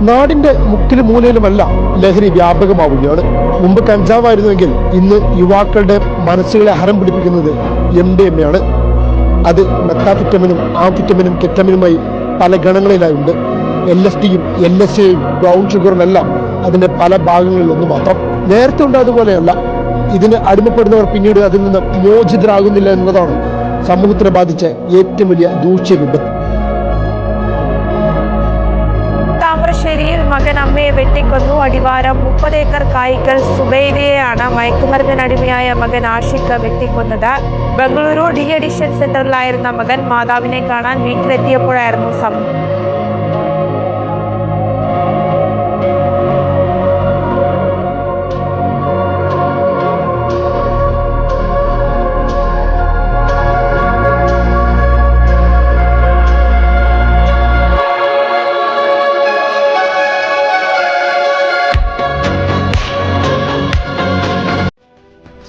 നാടിന്റെ മുക്കിലും മൂലയിലുമല്ല ലഹരി വ്യാപകമാവുകയാണ്. മുമ്പ് കഞ്ചാവായിരുന്നുവെങ്കിൽ ഇന്ന് യുവാക്കളുടെ മനസ്സുകളെ ഹരം പിടിപ്പിക്കുന്നത് എം ഡി എം എയാണ് അത് മെത്താഫിറ്റമിനും ആംഫിറ്റമിനും കെറ്റമിനുമായി പല ഗണങ്ങളിലായുണ്ട്. എൽ എസ് ഡിയും എൽ എസ് എയും ബ്രൗൺ ഷുഗറും എല്ലാം അതിന്റെ പല ഭാഗങ്ങളിൽ ഒന്ന് മാത്രം. നേരത്തെ ഉണ്ടായതുപോലെയല്ല. ഇതിന് അടിമപ്പെടുന്നവർ പിന്നീട് അതിൽ നിന്ന് മോചിതരാകുന്നില്ല എന്നതാണ് സമൂഹത്തിനെ ബാധിച്ച ഏറ്റവും വലിയ ദൂഷ്യ വിപത്ത് താമരശ്ശേരിയിൽ മകൻ അമ്മയെ വെട്ടിക്കൊന്നു. അടിവാരം മുപ്പത് ഏക്കർ കായ്ക്കൽ സുബൈദയെയാണ് മയക്കുമരുന്നിനടിമയായ മകൻ ആഷിഖ് വെട്ടിക്കൊന്നത്. ബംഗളൂരു ഡി അഡിഷൻ സെന്ററിലായിരുന്ന മകൻ മാതാവിനെ കാണാൻ വീട്ടിലെത്തിയപ്പോഴായിരുന്നു സംഭവം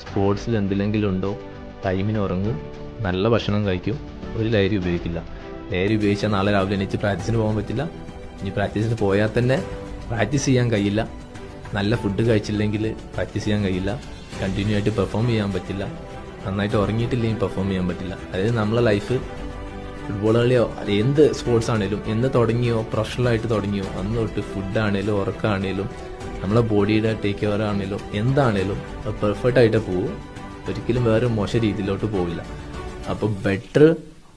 സ്പോർട്സിൽ എന്തിലെങ്കിലും ഉണ്ടോ ടൈമിന് ഉറങ്ങും നല്ല ഭക്ഷണം കഴിക്കും. ഒരു ലഹരി ഉപയോഗിക്കില്ല. ലഹരി ഉപയോഗിച്ചാൽ നാളെ രാവിലെ എണീച്ച് പ്രാക്ടീസിന് പോകാൻ പറ്റില്ല. ഇനി പ്രാക്ടീസിന് പോയാൽ തന്നെ പ്രാക്ടീസ് ചെയ്യാൻ കഴിയില്ല. നല്ല ഫുഡ് കഴിച്ചില്ലെങ്കിൽ പ്രാക്ടീസ് ചെയ്യാൻ കഴിയില്ല. കണ്ടിന്യൂ ആയിട്ട് പെർഫോം ചെയ്യാൻ പറ്റില്ല. നന്നായിട്ട് ഉറങ്ങിയിട്ടില്ലെങ്കിൽ പെർഫോം ചെയ്യാൻ പറ്റില്ല. അതായത് നമ്മളെ ലൈഫ് ഫുട്ബോൾ കളിയോ എന്ത് സ്പോർട്സ് ആണേലും എന്ന് തുടങ്ങിയോ പ്രൊഫഷണലായിട്ട് തുടങ്ങിയോ അന്ന് തൊട്ട് ഫുഡ് ആണേലും ഉറക്കമാണേലും നമ്മളെ ബോഡിയുടെ ടേക്ക് കെയർ ആണേലും എന്താണേലും പെർഫെക്റ്റ് ആയിട്ട് പോകും ഒരിക്കലും വേറെ മോശ രീതിയിലോട്ട് പോവില്ല. അപ്പോൾ ബെറ്റർ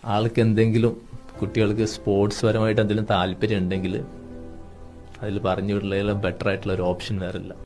ആൾക്ക് എന്തെങ്കിലും കുട്ടികൾക്ക് സ്പോർട്സ് പരമായിട്ട് എന്തെങ്കിലും താല്പര്യം ഉണ്ടെങ്കിൽ അതിൽ പറഞ്ഞു വിടുന്നതിലും ബെറ്റർ ആയിട്ടുള്ള ഒരു ഓപ്ഷൻ വേറെ ഇല്ല